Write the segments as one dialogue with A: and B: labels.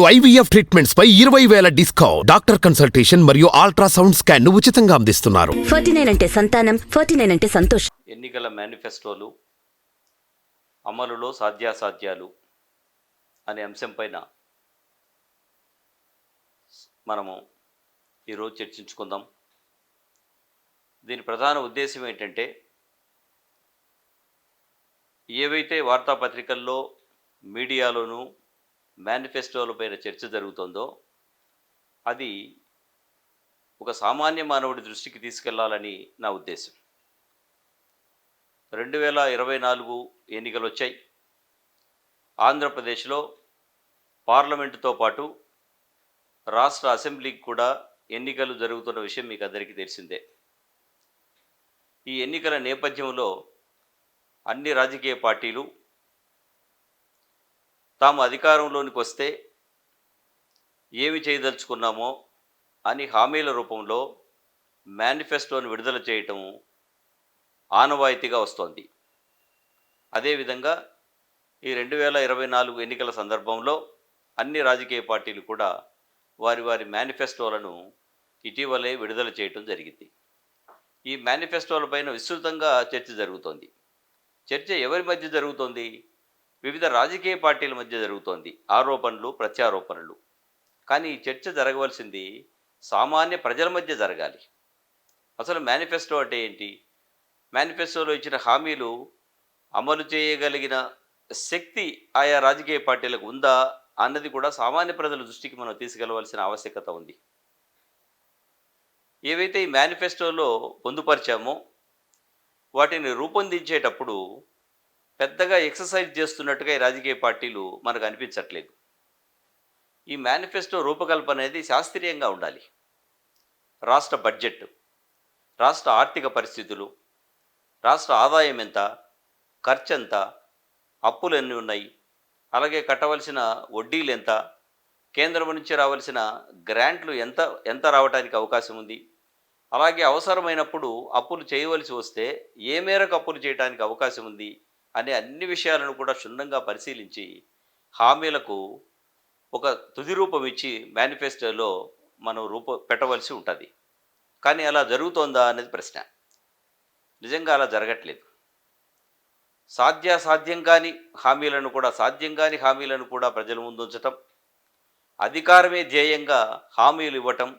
A: IVF treatments పై ఇరవై వేల డిస్కౌంట్. డాక్టర్ కన్సల్టేషన్ మరియు అల్ట్రాసౌండ్ స్కాన్ను ఉచితంగా అందిస్తున్నారు.
B: ఫార్టీ నైన్ అంటే సంతానం ఫార్టీ నైన్ అంటే సంతోషం.
C: ఎన్నికల మేనిఫెస్టోలు అమలులో సాధ్యాసాధ్యాలు అనే అంశం పైన మనము ఈరోజు చర్చించుకుందాం. దీని ప్రధాన ఉద్దేశం ఏంటంటే ఏవైతే వార్తాపత్రికల్లో మీడియాలోనూ మేనిఫెస్టోలపైన చర్చ జరుగుతుందో అది ఒక సామాన్య మానవుడి దృష్టికి తీసుకెళ్ళాలని నా ఉద్దేశం. రెండు వేల ఇరవై నాలుగు ఎన్నికలు వచ్చాయి ఆంధ్రప్రదేశ్లో పార్లమెంటుతో పాటు రాష్ట్ర అసెంబ్లీకి కూడా ఎన్నికలు జరుగుతున్న విషయం మీకు అందరికీ తెలిసిందే. ఈ ఎన్నికల నేపథ్యంలో అన్ని రాజకీయ పార్టీలు తాము అధికారంలోనికి వస్తే ఏమి చేయదలుచుకున్నామో అని హామీల రూపంలో మేనిఫెస్టోను విడుదల చేయటం ఆనవాయితీగా వస్తోంది. అదేవిధంగా ఈ రెండు వేల ఇరవై నాలుగు ఎన్నికల సందర్భంలో అన్ని రాజకీయ పార్టీలు కూడా వారి వారి మేనిఫెస్టోలను ఇటీవలే విడుదల చేయటం జరిగింది. ఈ మేనిఫెస్టోలపైన విస్తృతంగా చర్చ జరుగుతోంది. చర్చ ఎవరి మధ్య జరుగుతోంది? వివిధ రాజకీయ పార్టీల మధ్య జరుగుతోంది. ఆరోపణలు ప్రత్యారోపణలు. కానీ ఈ చర్చ జరగవలసింది సామాన్య ప్రజల మధ్య జరగాలి. అసలు మేనిఫెస్టో అంటే ఏంటి? మేనిఫెస్టోలో ఇచ్చిన హామీలు అమలు చేయగలిగిన శక్తి ఆయా రాజకీయ పార్టీలకు ఉందా అన్నది కూడా సామాన్య ప్రజల దృష్టికి మనం తీసుకెళ్ళవలసిన ఆవశ్యకత ఉంది. ఏవైతే ఈ మేనిఫెస్టోలో పొందుపరిచామో వాటిని రూపొందించేటప్పుడు పెద్దగా ఎక్సర్సైజ్ చేస్తున్నట్టుగా ఈ రాజకీయ పార్టీలు మనకు అనిపించట్లేదు. ఈ మేనిఫెస్టో రూపకల్పన అనేది శాస్త్రీయంగా ఉండాలి. రాష్ట్ర బడ్జెట్ రాష్ట్ర ఆర్థిక పరిస్థితులు రాష్ట్ర ఆదాయం ఎంత ఖర్చు ఎంత అప్పులు ఎన్ని ఉన్నాయి అలాగే కట్టవలసిన వడ్డీలు ఎంత కేంద్రం నుంచి రావాల్సిన గ్రాంట్లు ఎంత ఎంత రావడానికి అవకాశం ఉంది అలాగే అవసరమైనప్పుడు అప్పులు చేయవలసి వస్తే ఏ మేరకు అప్పులు చేయడానికి అవకాశం ఉంది అనే అన్ని విషయాలను కూడా క్షుణ్ణంగా పరిశీలించి హామీలకు ఒక తుది రూపం ఇచ్చి మేనిఫెస్టోలో మనం రూప పెట్టవలసి ఉంటుంది. కానీ అలా జరుగుతోందా అనేది ప్రశ్న. నిజంగా అలా జరగట్లేదు. సాధ్యాసాధ్యం కాని హామీలను కూడా సాధ్యం కాని హామీలను కూడా ప్రజల ముందు ఉంచటం అధికారమే ధ్యేయంగా హామీలు ఇవ్వటం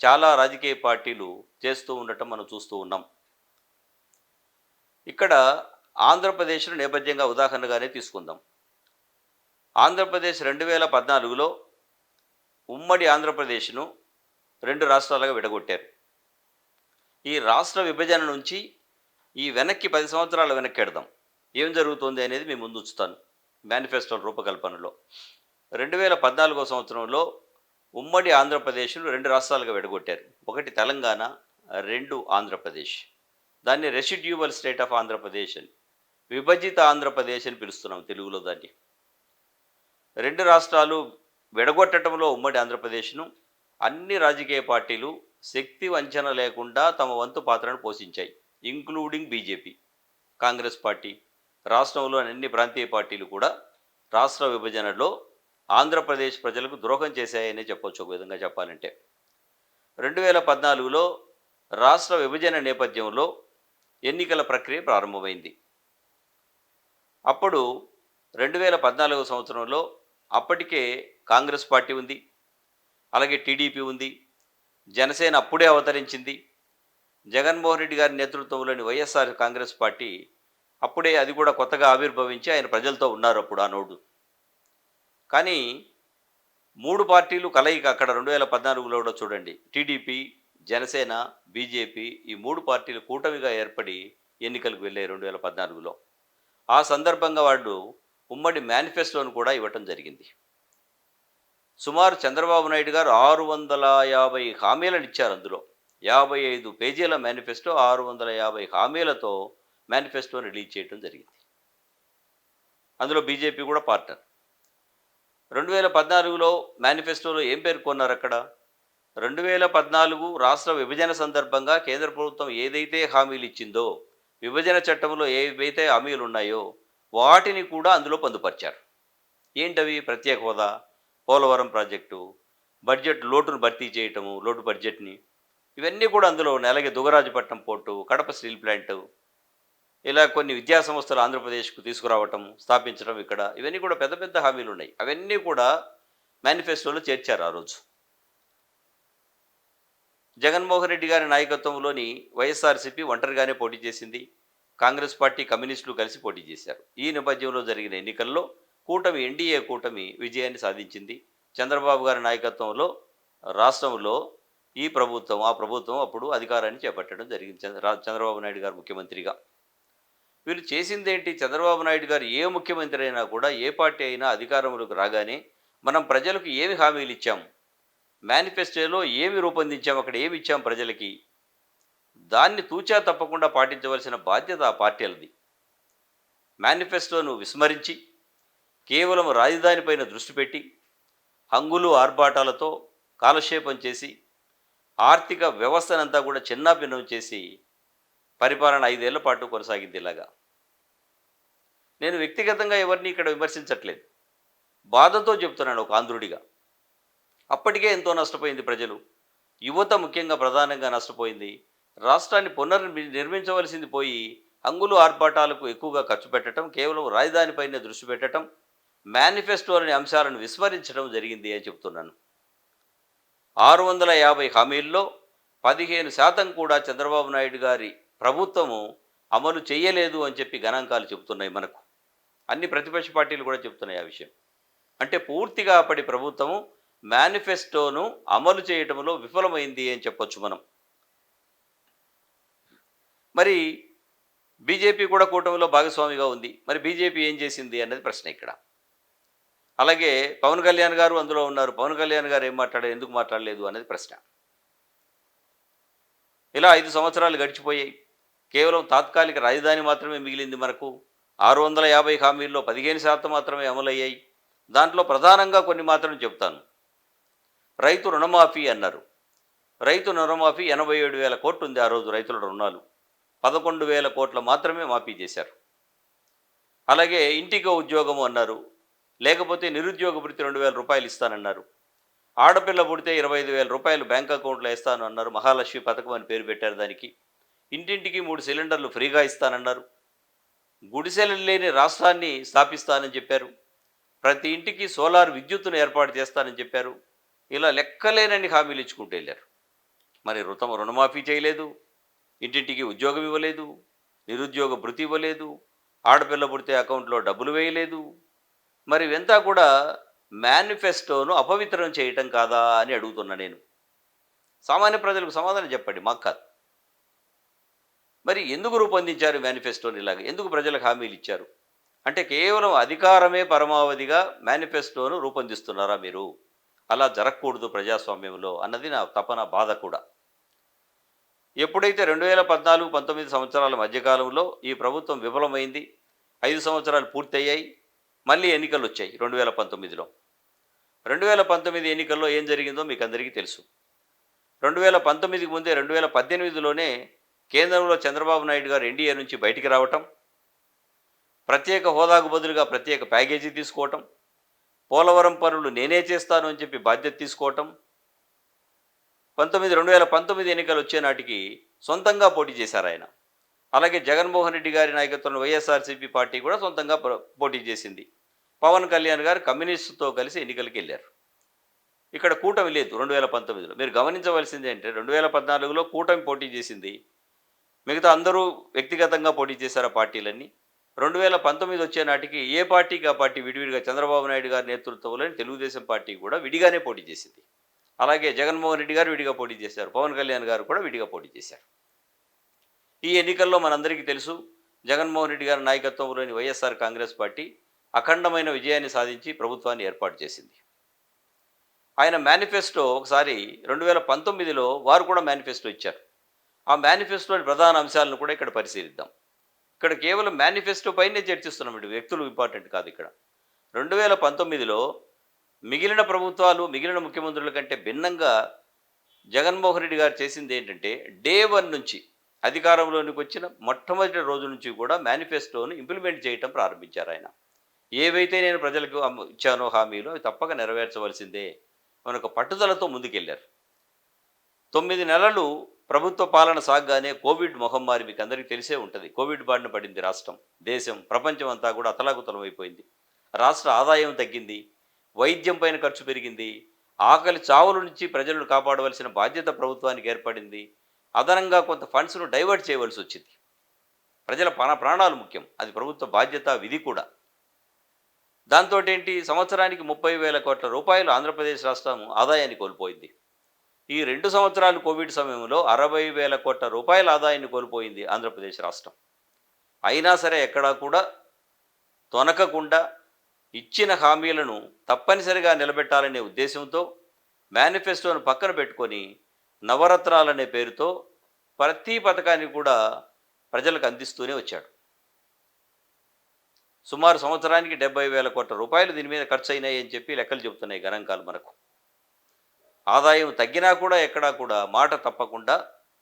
C: చాలా రాజకీయ పార్టీలు చేస్తూ ఉండటం మనం చూస్తూ ఉన్నాం. ఇక్కడ ఆంధ్రప్రదేశ్ను నేపథ్యంగా ఉదాహరణగానే తీసుకుందాం. ఆంధ్రప్రదేశ్ రెండు వేల పద్నాలుగులో ఉమ్మడి ఆంధ్రప్రదేశ్ను రెండు రాష్ట్రాలుగా విడగొట్టారు. ఈ రాష్ట్ర విభజన నుంచి ఈ వెనక్కి పది సంవత్సరాల వెనక్కి ఎడదాం ఏం జరుగుతుంది అనేది మేము ముందు ఉంచుతాను. మేనిఫెస్టో రూపకల్పనలో. రెండు వేల పద్నాలుగో సంవత్సరంలో ఉమ్మడి ఆంధ్రప్రదేశ్ను రెండు రాష్ట్రాలుగా విడగొట్టారు. ఒకటి తెలంగాణ రెండు ఆంధ్రప్రదేశ్. దాన్ని రెసిడ్యూవల్ స్టేట్ ఆఫ్ ఆంధ్రప్రదేశ్ అని. విభజిత ఆంధ్రప్రదేశ్ అని పిలుస్తున్నాం తెలుగులో దాన్ని. రెండు రాష్ట్రాలు విడగొట్టడంలో ఉమ్మడి ఆంధ్రప్రదేశ్ను అన్ని రాజకీయ పార్టీలు శక్తి వంచన లేకుండా తమ వంతు పాత్రను పోషించాయి ఇంక్లూడింగ్ బీజేపీ కాంగ్రెస్ పార్టీ. రాష్ట్రంలోని అన్ని ప్రాంతీయ పార్టీలు కూడా రాష్ట్ర విభజనలో ఆంధ్రప్రదేశ్ ప్రజలకు ద్రోహం చేశాయనే చెప్పొచ్చు ఒక విధంగా చెప్పాలంటే. రెండు వేల పద్నాలుగులో రాష్ట్ర విభజన నేపథ్యంలో ఎన్నికల ప్రక్రియ ప్రారంభమైంది. అప్పుడు రెండు వేల పద్నాలుగో సంవత్సరంలో అప్పటికే కాంగ్రెస్ పార్టీ ఉంది. అలాగే టీడీపీ ఉంది. జనసేన అప్పుడే అవతరించింది. జగన్మోహన్ రెడ్డి గారి నేతృత్వంలోని వైఎస్ఆర్ కాంగ్రెస్ పార్టీ అప్పుడే అది కూడా కొత్తగా ఆవిర్భవించి ఆయన ప్రజలతో ఉన్నారు అప్పుడు ఆ నోడు కానీ మూడు పార్టీలు కలయిక అక్కడ రెండు వేల పద్నాలుగులో కూడా చూడండి. టీడీపీ జనసేన బీజేపీ ఈ మూడు పార్టీలు కూటమిగా ఏర్పడి ఎన్నికలకు వెళ్ళాయి రెండు వేల పద్నాలుగులో. ఆ సందర్భంగా వాళ్ళు ఉమ్మడి మేనిఫెస్టోను కూడా ఇవ్వటం జరిగింది. సుమారు చంద్రబాబు నాయుడు గారు ఆరు వందల యాభై హామీలను ఇచ్చారు అందులో. యాభై ఐదు పేజీల మేనిఫెస్టో ఆరు వందల యాభై హామీలతో మేనిఫెస్టోని రిలీజ్ చేయడం జరిగింది. అందులో బీజేపీ కూడా పార్ట్నర్. రెండు వేల పద్నాలుగులో మేనిఫెస్టోలో ఏం పేర్కొన్నారు అక్కడ? రెండు వేల పద్నాలుగు రాష్ట్ర విభజన సందర్భంగా కేంద్ర ప్రభుత్వం ఏదైతే హామీలు ఇచ్చిందో విభజన చట్టంలో ఏవైతే హామీలు ఉన్నాయో వాటిని కూడా అందులో పొందుపరిచారు. ఏంటవి? ప్రత్యేక హోదా పోలవరం ప్రాజెక్టు బడ్జెట్ లోటును భర్తీ చేయటము లోటు బడ్జెట్ని. ఇవన్నీ కూడా అందులో ఉన్నాయి అలాగే Dugarajapatnam port Kadapa steel plant ఇలా కొన్ని విద్యా సంస్థలు ఆంధ్రప్రదేశ్కు తీసుకురావటం స్థాపించడం ఇక్కడ. ఇవన్నీ కూడా పెద్ద పెద్ద హామీలు ఉన్నాయి. అవన్నీ కూడా మేనిఫెస్టోలో చేర్చారు ఆ రోజు. జగన్మోహన్ రెడ్డి గారి నాయకత్వంలోని వైఎస్ఆర్సీపీ ఒంటరిగానే పోటీ చేసింది. కాంగ్రెస్ పార్టీ కమ్యూనిస్టులు కలిసి పోటీ చేశారు. ఈ నేపథ్యంలో జరిగిన ఎన్నికల్లో కూటమి ఎన్డీఏ కూటమి విజయాన్ని సాధించింది. చంద్రబాబు గారి నాయకత్వంలో రాష్ట్రంలో ఈ ప్రభుత్వం ఆ ప్రభుత్వం అప్పుడు అధికారాన్ని చేపట్టడం జరిగింది. చంద్ర చంద్రబాబు నాయుడు గారు ముఖ్యమంత్రిగా. వీళ్ళు చేసిందేంటి? చంద్రబాబు నాయుడు గారు ఏ ముఖ్యమంత్రి అయినా కూడా ఏ పార్టీ అయినా అధికారంలోకి రాగానే మనం ప్రజలకు ఏమి హామీలు ఇచ్చాం? మేనిఫెస్టోలో ఏమి రూపొందించాం అక్కడ ఏమి ఇచ్చాం ప్రజలకి? దాన్ని తూచా తప్పకుండా పాటించవలసిన బాధ్యత ఆ పార్టీలది మేనిఫెస్టోను విస్మరించి కేవలం రాజధానిపైన దృష్టి పెట్టి హంగులు ఆర్భాటాలతో కాలక్షేపం చేసి ఆర్థిక వ్యవస్థనంతా కూడా చిన్నాభిన్నం చేసి పరిపాలన ఐదేళ్ళ పాటు కొనసాగింది ఇలాగా నేను వ్యక్తిగతంగా ఎవరిని ఇక్కడ విమర్శించట్లేదు. బాధతో చెప్తున్నాను ఒక ఆంధ్రుడిగా. అప్పటికే ఎంతో నష్టపోయింది ప్రజలు. యువత ముఖ్యంగా ప్రధానంగా నష్టపోయింది. రాష్ట్రాన్ని పునర్ నిర్మించవలసింది పోయి అంగులు ఆర్భాటాలకు ఎక్కువగా ఖర్చు పెట్టడం కేవలం రాజధానిపైనే దృష్టి పెట్టడం మేనిఫెస్టోలోని అంశాలను విస్మరించడం జరిగింది అని చెప్తున్నాను ఆరు వందల యాభై హామీల్లో పదిహేను శాతం కూడా చంద్రబాబు నాయుడు గారి ప్రభుత్వము అమలు చేయలేదు అని చెప్పి గణాంకాలు చెబుతున్నాయి మనకు. అన్ని ప్రతిపక్ష పార్టీలు కూడా చెప్తున్నాయి ఆ విషయం. అంటే పూర్తిగా అప్పటి ప్రభుత్వము మేనిఫెస్టోను అమలు చేయటంలో విఫలమైంది అని చెప్పొచ్చు మనం. మరి బీజేపీ కూడా కూటమిలో భాగస్వామిగా ఉంది. మరి బీజేపీ ఏం చేసింది అన్నది ప్రశ్న ఇక్కడ. అలాగే పవన్ కళ్యాణ్ గారు అందులో ఉన్నారు. పవన్ కళ్యాణ్ గారు ఏం మాట్లాడారు? ఎందుకు మాట్లాడలేదు అనేది ప్రశ్న. ఇలా ఐదు సంవత్సరాలు గడిచిపోయాయి. కేవలం తాత్కాలిక రాజధాని మాత్రమే మిగిలింది మనకు. ఆరు వందల యాభై హామీల్లో పదిహేను శాతం మాత్రమే అమలయ్యాయి. దాంట్లో ప్రధానంగా కొన్ని మాత్రం చెప్తాను రైతు రుణమాఫీ అన్నారు. రైతు రుణమాఫీ ఎనభై ఏడు వేల కోట్లు ఉంది ఆ రోజు రైతుల రుణాలు. పదకొండు వేల కోట్లు మాత్రమే మాఫీ చేశారు. అలాగే ఇంటికో ఉద్యోగము అన్నారు. లేకపోతే నిరుద్యోగ వృత్తి రెండు వేల రూపాయలు ఇస్తానన్నారు. ఆడపిల్ల పుడితే ఇరవై ఐదు వేల రూపాయలు బ్యాంక్ అకౌంట్లో ఇస్తాను అన్నారు. మహాలక్ష్మి పథకం అని పేరు పెట్టారు దానికి. ఇంటింటికి మూడు సిలిండర్లు ఫ్రీగా ఇస్తానన్నారు. గుడిసెలు లేని రాష్ట్రాన్ని స్థాపిస్తానని చెప్పారు. ప్రతి ఇంటికి సోలార్ విద్యుత్తును ఏర్పాటు చేస్తానని చెప్పారు. ఇలా లెక్కలేనన్ని హామీలు ఇచ్చుకుంటూ వెళ్ళారు. మరి రుతం రుణమాఫీ చేయలేదు ఇంటింటికి ఉద్యోగం ఇవ్వలేదు నిరుద్యోగ భృతి ఇవ్వలేదు ఆడపిల్ల పుడితే అకౌంట్లో డబ్బులు వేయలేదు మరి ఇవంతా కూడా మేనిఫెస్టోను అపవిత్రం చేయటం కాదా అని అడుగుతున్నా నేను. సామాన్య ప్రజలకు సమాధానం చెప్పండి మాకు కాదు. మరి ఎందుకు రూపొందించారు మేనిఫెస్టోని ఇలాగ? ఎందుకు ప్రజలకు హామీలు ఇచ్చారు? అంటే కేవలం అధికారమే పరమావధిగా మేనిఫెస్టోను రూపొందిస్తున్నారా మీరు? అలా జరగకూడదు ప్రజాస్వామ్యంలో అన్నది నా తపన బాధ కూడా. ఎప్పుడైతే రెండు వేల పద్నాలుగు పంతొమ్మిది సంవత్సరాల మధ్యకాలంలో ఈ ప్రభుత్వం విఫలమైంది ఐదు సంవత్సరాలు పూర్తయ్యాయి మళ్ళీ ఎన్నికలు వచ్చాయి రెండు వేల పంతొమ్మిదిలో. రెండు వేల పంతొమ్మిది ఎన్నికల్లో ఏం జరిగిందో మీకు అందరికీ తెలుసు. రెండు వేల పంతొమ్మిదికి ముందే రెండు వేల పద్దెనిమిదిలోనే కేంద్రంలో చంద్రబాబు నాయుడు గారు ఎన్డీఏ నుంచి బయటికి రావటం ప్రత్యేక హోదాకు బదులుగా ప్రత్యేక ప్యాకేజీ తీసుకోవటం పోలవరం పనులు నేనే చేస్తాను అని చెప్పి బాధ్యత తీసుకోవటం పంతొమ్మిది రెండు వేల పంతొమ్మిది ఎన్నికలు వచ్చే నాటికి సొంతంగా పోటీ చేశారు ఆయన. అలాగే జగన్మోహన్ రెడ్డి గారి నాయకత్వంలో వైఎస్ఆర్సీపీ పార్టీ కూడా సొంతంగా పోటీ చేసింది. పవన్ కళ్యాణ్ గారు కమ్యూనిస్టుతో కలిసి ఎన్నికలకు వెళ్ళారు. ఇక్కడ కూటమి లేదు రెండు వేల పంతొమ్మిదిలో. మీరు గమనించవలసింది అంటే రెండు వేల పద్నాలుగులో కూటమి పోటీ చేసింది. మిగతా అందరూ వ్యక్తిగతంగా పోటీ చేశారు ఆ పార్టీలన్నీ. రెండు వేల పంతొమ్మిది వచ్చే నాటికి ఏ పార్టీకి ఆ పార్టీ విడివిడిగా చంద్రబాబు నాయుడు గారి నేతృత్వంలోని తెలుగుదేశం పార్టీ కూడా విడిగానే పోటీ చేసింది. అలాగే జగన్మోహన్ రెడ్డి గారు విడిగా పోటీ చేశారు. పవన్ కళ్యాణ్ గారు కూడా విడిగా పోటీ చేశారు. ఈ ఎన్నికల్లో మనందరికీ తెలుసు జగన్మోహన్ రెడ్డి గారి నాయకత్వంలోని వైఎస్ఆర్ కాంగ్రెస్ పార్టీ అఖండమైన విజయాన్ని సాధించి ప్రభుత్వాన్ని ఏర్పాటు చేసింది. ఆయన మేనిఫెస్టో ఒకసారి రెండు వేల పంతొమ్మిదిలో వారు కూడా మేనిఫెస్టో ఇచ్చారు. ఆ మేనిఫెస్టోని ప్రధాన అంశాలను కూడా ఇక్కడ పరిశీలిద్దాం. ఇక్కడ కేవలం మేనిఫెస్టో పైనే చర్చిస్తున్నాం ఇటు వ్యక్తులు ఇంపార్టెంట్ కాదు ఇక్కడ. రెండు వేల పంతొమ్మిదిలో మిగిలిన ప్రభుత్వాలు మిగిలిన ముఖ్యమంత్రుల కంటే భిన్నంగా జగన్మోహన్ రెడ్డి గారు చేసింది ఏంటంటే డే వన్ నుంచి అధికారంలోనికి వచ్చిన మొట్టమొదటి రోజు నుంచి కూడా మేనిఫెస్టోను ఇంప్లిమెంట్ చేయటం ప్రారంభించారు ఆయన. ఏవైతే నేను ప్రజలకు ఇచ్చానో హామీలో అవి తప్పక నెరవేర్చవలసిందే మనకు పట్టుదలతో ముందుకెళ్ళారు తొమ్మిది నెలలు ప్రభుత్వ పాలన సాగగానే కోవిడ్ మహమ్మారి మీకు అందరికీ తెలిసే ఉంటుంది. కోవిడ్ బారిన పడింది రాష్ట్రం దేశం ప్రపంచం అంతా కూడా అతలాకుతలం అయిపోయింది. రాష్ట్ర ఆదాయం తగ్గింది వైద్యం పైన ఖర్చు పెరిగింది ఆకలి చావుల నుంచి ప్రజలను కాపాడవలసిన బాధ్యత ప్రభుత్వానికి ఏర్పడింది. అదనంగా కొంత ఫండ్స్ను డైవర్ట్ చేయవలసి వచ్చింది. ప్రజల ప్రాణ ప్రాణాలు ముఖ్యం అది ప్రభుత్వ బాధ్యత విధి కూడా. దాంతో ఏంటి సంవత్సరానికి ముప్పై వేల కోట్ల రూపాయలు ఆంధ్రప్రదేశ్ రాష్ట్రం ఆదాయాన్ని కోల్పోయింది. ఈ రెండు సంవత్సరాలు కోవిడ్ సమయంలో అరవై వేల కోట్ల రూపాయల ఆదాయాన్ని కోల్పోయింది ఆంధ్రప్రదేశ్ రాష్ట్రం. అయినా సరే ఎక్కడా కూడా తొనకకుండా ఇచ్చిన హామీలను తప్పనిసరిగా నిలబెట్టాలనే ఉద్దేశంతో మేనిఫెస్టోను పక్కన పెట్టుకొని నవరత్నాలనే పేరుతో ప్రతి పథకాన్ని కూడా ప్రజలకు అందిస్తూనే వచ్చాడు. సుమారు సంవత్సరానికి డెబ్బై వేల కోట్ల రూపాయలు దీని మీద ఖర్చు అయినాయి అని చెప్పి లెక్కలు చెబుతున్నాయి గణాంకాలు మనకు. ఆదాయం తగ్గినా కూడా ఎక్కడా కూడా మాట తప్పకుండా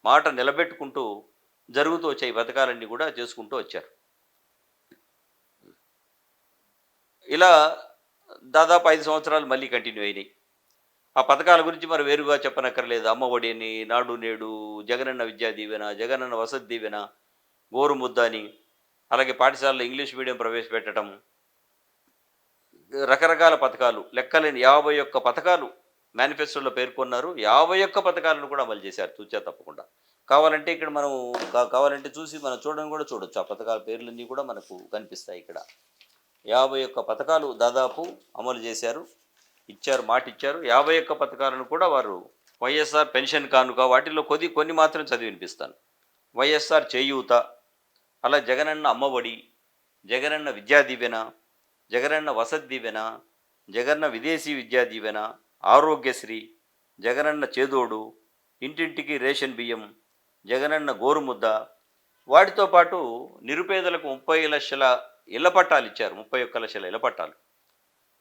C: మాట నిలబెట్టుకుంటూ జరుగుతూ వచ్చాయి పథకాలన్నీ కూడా చేసుకుంటూ వచ్చారు. ఇలా దాదాపు ఐదు సంవత్సరాలు మళ్ళీ కంటిన్యూ అయినాయి. ఆ పథకాల గురించి మరి వేరుగా చెప్పనక్కర్లేదు. అమ్మఒడి అని నాడు నేడు జగనన్న విద్యా దీవెన జగనన్న వసతి దీవెన గోరుముద్ద అని అలాగే పాఠశాలలో ఇంగ్లీష్ మీడియం ప్రవేశపెట్టడం రకరకాల పథకాలు లెక్కలేని యాభై ఒక్క పథకాలు మేనిఫెస్టోలో పేర్కొన్నారు యాభై ఒక్క పథకాలను కూడా అమలు చేశారు తూచా తప్పకుండా. కావాలంటే ఇక్కడ మనం కావాలంటే చూసి మనం చూడడం కూడా చూడొచ్చు. ఆ పథకాల పేర్లన్నీ కూడా మనకు కనిపిస్తాయి ఇక్కడ. యాభై ఒక్క పథకాలు దాదాపు అమలు చేశారు. ఇచ్చారు మాట ఇచ్చారు. యాభై ఒక్క పథకాలను కూడా వారు వైఎస్ఆర్ పెన్షన్ కానుక వాటిల్లో కొద్ది కొన్ని మాత్రం చదివి వినిపిస్తాను. వైఎస్ఆర్ చేయూత అలా జగనన్న అమ్మఒడి జగనన్న విద్యా దీవెన జగనన్న వసతి దీవెన జగన్న విదేశీ విద్యా దీవెన ఆరోగ్యశ్రీ జగనన్న చేదోడు ఇంటింటికి రేషన్ బియ్యం జగనన్న గోరుముద్ద. వాటితో పాటు నిరుపేదలకు ముప్పై లక్షల ఇళ్ళ పట్టాలు ఇచ్చారు ముప్పై ఒక్క లక్షల ఇళ్ళ పట్టాలు.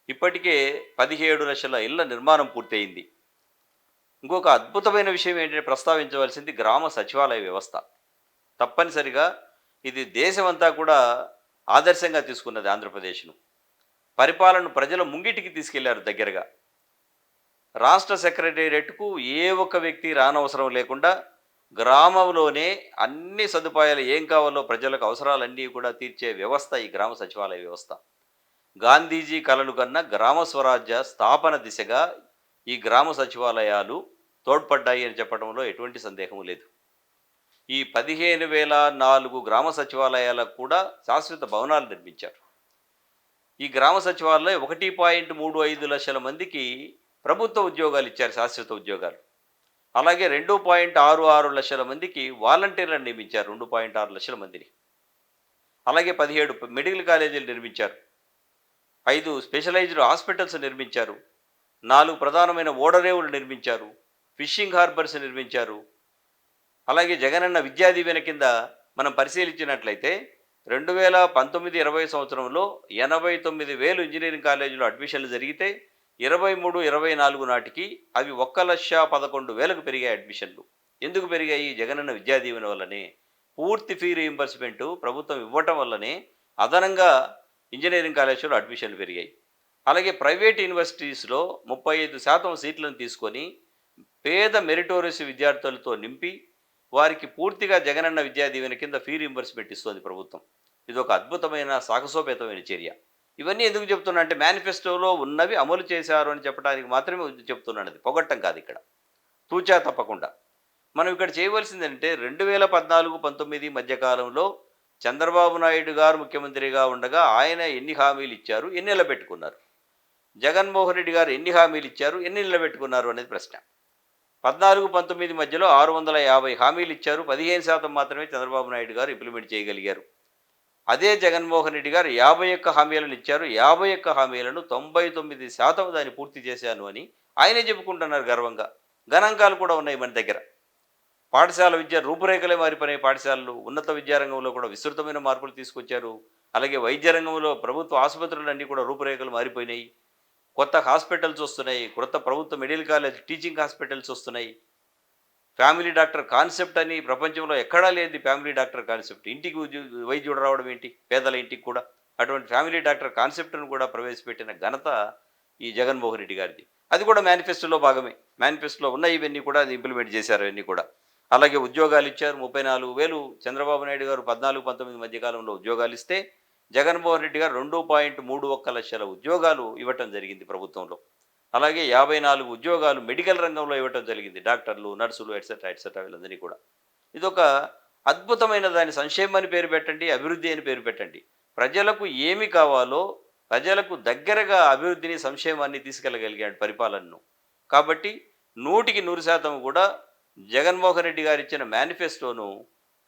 C: ఇప్పటికే పదిహేడు లక్షల ఇళ్ళ నిర్మాణం పూర్తయింది. ఇంకొక అద్భుతమైన విషయం ఏంటంటే ప్రస్తావించవలసింది గ్రామ సచివాలయ వ్యవస్థ. తప్పనిసరిగా ఇది దేశమంతా కూడా ఆదర్శంగా తీసుకున్నది ఆంధ్రప్రదేశ్ను. పరిపాలన ప్రజల ముంగిటికి తీసుకెళ్ళారు దగ్గరగా. రాష్ట్ర సెక్రటేరియట్కు ఏ ఒక్క వ్యక్తి రానవసరం లేకుండా గ్రామంలోనే అన్ని సదుపాయాలు ఏం కావాలో ప్రజలకు అవసరాలన్నీ కూడా తీర్చే వ్యవస్థ ఈ గ్రామ సచివాలయ వ్యవస్థ. గాంధీజీ కలలు కన్న గ్రామ స్వరాజ్య స్థాపన దిశగా ఈ గ్రామ సచివాలయాలు తోడ్పడ్డాయి అని చెప్పడంలో ఎటువంటి సందేహం లేదు. ఈ పదిహేను వేల నాలుగు గ్రామ సచివాలయాలకు కూడా శాశ్వత భవనాలు నిర్మించారు. ఈ గ్రామ సచివాలయం ఒకటి పాయింట్ మూడు ఐదు లక్షల మందికి ప్రభుత్వ ఉద్యోగాలు ఇచ్చారు శాశ్వత ఉద్యోగాలు. అలాగే రెండు పాయింట్ ఆరు ఆరు లక్షల మందికి వాలంటీర్లను నియమించారు రెండు పాయింట్ ఆరు లక్షల మందిని. అలాగే పదిహేడు మెడికల్ కాలేజీలు నిర్మించారు. ఐదు స్పెషలైజ్డ్ హాస్పిటల్స్ నిర్మించారు. నాలుగు ప్రధానమైన ఓడరేవులు నిర్మించారు. ఫిషింగ్ హార్బర్స్ నిర్మించారు. అలాగే జగనన్న విద్యా దీవెన కింద మనం పరిశీలించినట్లయితే రెండు వేల పంతొమ్మిది ఇరవై సంవత్సరంలో ఎనభై తొమ్మిది వేలు ఇంజనీరింగ్ కాలేజీలో అడ్మిషన్లు జరిగితే ఇరవై మూడు ఇరవై నాలుగు నాటికి అవి ఒక్క లక్ష పదకొండు వేలకు పెరిగాయి అడ్మిషన్లు. ఎందుకు పెరిగాయి? జగనన్న విద్యా దీవెన వల్లనే పూర్తి ఫీ రీయింబర్స్మెంట్ ప్రభుత్వం ఇవ్వటం వల్లనే అదనంగా ఇంజనీరింగ్ కాలేజీలో అడ్మిషన్లు పెరిగాయి. అలాగే ప్రైవేట్ యూనివర్సిటీస్లో ముప్పై ఐదు శాతం సీట్లను తీసుకొని పేద మెరిటోరియస్ విద్యార్థులతో నింపి వారికి పూర్తిగా జగనన్న విద్యా దీవెన కింద ఫీ రీంబర్స్మెంట్ ఇస్తోంది ప్రభుత్వం. ఇది ఒక అద్భుతమైన సాహసోపేతమైన చర్య. ఇవన్నీ ఎందుకు చెప్తున్నా అంటే మేనిఫెస్టోలో ఉన్నవి అమలు చేశారు అని చెప్పడానికి మాత్రమే చెప్తున్నాను అది పొగట్టం కాదు ఇక్కడ. తూచా తప్పకుండా. మనం ఇక్కడ చేయవలసింది అంటే రెండు వేల పద్నాలుగు పంతొమ్మిది మధ్యకాలంలో చంద్రబాబు నాయుడు గారు ముఖ్యమంత్రిగా ఉండగా ఆయన ఎన్ని హామీలు ఇచ్చారు? ఎన్ని నిలబెట్టుకున్నారు? జగన్మోహన్ రెడ్డి గారు ఎన్ని హామీలు ఇచ్చారు? ఎన్ని నిలబెట్టుకున్నారు అనేది ప్రశ్న. పద్నాలుగు పంతొమ్మిది మధ్యలో ఆరు వందల యాభై హామీలు ఇచ్చారు. పదిహేను శాతం మాత్రమే చంద్రబాబు నాయుడు గారు ఇంప్లిమెంట్ చేయగలిగారు. అదే జగన్మోహన్ రెడ్డి గారు యాభై ఒక్క హామీలను ఇచ్చారు. యాభై ఒక్క హామీలను తొంభై తొమ్మిది శాతం దాన్ని పూర్తి చేశాను అని ఆయనే చెప్పుకుంటున్నారు గర్వంగా. గణాంకాలు కూడా ఉన్నాయి మన దగ్గర. పాఠశాల విద్య రూపురేఖలే మారిపోయినాయి. పాఠశాలలు ఉన్నత విద్యారంగంలో కూడా విస్తృతమైన మార్పులు తీసుకొచ్చారు. అలాగే వైద్య రంగంలో ప్రభుత్వ ఆసుపత్రులు అన్నీ కూడా రూపురేఖలు మారిపోయినాయి. కొత్త హాస్పిటల్స్ వస్తున్నాయి. కొత్త ప్రభుత్వ మెడికల్ కాలేజ్ టీచింగ్ హాస్పిటల్స్ వస్తున్నాయి. ఫ్యామిలీ డాక్టర్ కాన్సెప్ట్ అని ప్రపంచంలో ఎక్కడా లేదు ఫ్యామిలీ డాక్టర్ కాన్సెప్ట్. ఇంటికి వైద్యుడు రావడం ఏంటి? పేదల ఇంటికి కూడా. అటువంటి ఫ్యామిలీ డాక్టర్ కాన్సెప్ట్ను కూడా ప్రవేశపెట్టిన ఘనత ఈ జగన్మోహన్ రెడ్డి గారిది. అది కూడా మేనిఫెస్టోలో భాగమే. మేనిఫెస్టోలో ఉన్న ఇవన్నీ కూడా అది ఇంప్లిమెంట్ చేశారు ఇవన్నీ కూడా. అలాగే ఉద్యోగాలు ఇచ్చారు. ముప్పై నాలుగు వేలు చంద్రబాబు నాయుడు గారు పద్నాలుగు పంతొమ్మిది మధ్యకాలంలో ఉద్యోగాలు ఇస్తే జగన్మోహన్ రెడ్డి గారు రెండు పాయింట్ మూడు ఒక్క లక్షల ఉద్యోగాలు ఇవ్వటం జరిగింది ప్రభుత్వంలో. అలాగే యాభై నాలుగు ఉద్యోగాలు మెడికల్ రంగంలో ఇవ్వటం జరిగింది. డాక్టర్లు నర్సులు ఎట్సెట్రా ఎట్సెట్రా వీళ్ళందరినీ కూడా. ఇదొక అద్భుతమైన దాని సంక్షేమం అని పేరు పెట్టండి అభివృద్ధి అని పేరు పెట్టండి. ప్రజలకు ఏమి కావాలో ప్రజలకు దగ్గరగా అభివృద్ధిని సంక్షేమాన్ని తీసుకెళ్ళగలిగాడు పరిపాలనను. కాబట్టి నూటికి నూరు శాతం కూడా జగన్మోహన్ రెడ్డి గారు ఇచ్చిన మేనిఫెస్టోను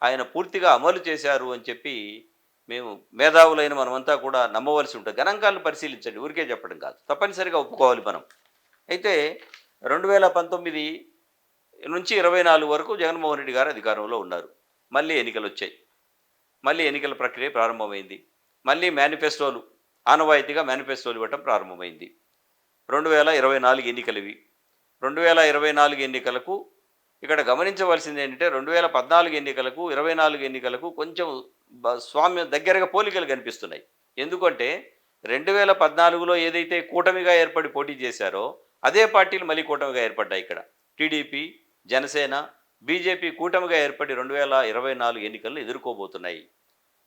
C: ఆయన పూర్తిగా అమలు చేశారు అని చెప్పి మేము మేధావులైన మనమంతా కూడా నమ్మవలసి ఉంటుంది. గణాంకాలను పరిశీలించండి. ఊరికే చెప్పడం కాదు. తప్పనిసరిగా ఒప్పుకోవాలి మనం. అయితే రెండు వేల పంతొమ్మిది నుంచి ఇరవై నాలుగు వరకు జగన్మోహన్ రెడ్డి గారు అధికారంలో ఉన్నారు. మళ్ళీ ఎన్నికలు వచ్చాయి. మళ్ళీ ఎన్నికల ప్రక్రియ ప్రారంభమైంది. మళ్ళీ మేనిఫెస్టోలు ఆనవాయితీగా మేనిఫెస్టోలు ఇవ్వటం ప్రారంభమైంది. రెండు వేల ఇరవై నాలుగు ఎన్నికలు ఇవి రెండు వేల ఇరవై నాలుగు ఎన్నికలకు ఇక్కడ గమనించవలసింది ఏంటంటే రెండు వేల పద్నాలుగు ఎన్నికలకు ఇరవై నాలుగు ఎన్నికలకు కొంచెం స్వామ్యం దగ్గరగా పోలికలు కనిపిస్తున్నాయి. ఎందుకంటే రెండు వేల పద్నాలుగులో ఏదైతే కూటమిగా ఏర్పడి పోటీ చేశారో అదే పార్టీలు మళ్ళీ కూటమిగా ఏర్పడ్డాయి ఇక్కడ. టీడీపీ జనసేన బీజేపీ కూటమిగా ఏర్పడి రెండు వేల ఇరవై నాలుగు ఎన్నికలను ఎదుర్కోబోతున్నాయి.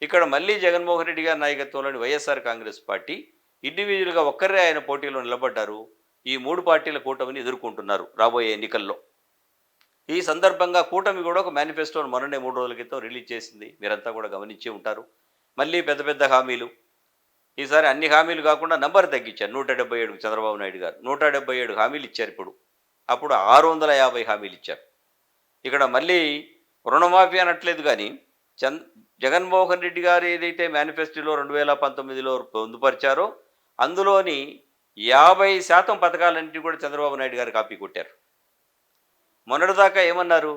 C: ఇక్కడ మళ్ళీ జగన్మోహన్ రెడ్డి గారి నాయకత్వంలోని వైఎస్ఆర్ కాంగ్రెస్ పార్టీ ఇండివిజువల్గా ఒక్కరే ఆయన పోటీలో నిలబడ్డారు. ఈ మూడు పార్టీల కూటమిని ఎదుర్కొంటున్నారు రాబోయే ఎన్నికల్లో. ఈ సందర్భంగా కూటమి కూడా ఒక మేనిఫెస్టోను మొన్ననే మూడు రోజుల క్రితం రిలీజ్ చేసింది. మీరంతా కూడా గమనించి ఉంటారు. మళ్ళీ పెద్ద పెద్ద హామీలు. ఈసారి అన్ని హామీలు కాకుండా నంబర్ తగ్గించారు. నూట డెబ్బై ఏడుకు చంద్రబాబు నాయుడు గారు. నూట డెబ్బై ఏడు హామీలు ఇచ్చారు ఇప్పుడు. అప్పుడు ఆరు వందల యాభై హామీలు ఇచ్చారు. ఇక్కడ మళ్ళీ రుణమాఫీ అనట్లేదు కానీ చంద్ జగన్మోహన్ రెడ్డి గారు ఏదైతే మేనిఫెస్టోలో రెండు వేల పంతొమ్మిదిలో పొందుపరిచారో అందులోని యాభై శాతం పథకాలన్నింటినీ కూడా చంద్రబాబు నాయుడు గారు కాపీ కొట్టారు. మొన్నటిదాకా ఏమన్నారు?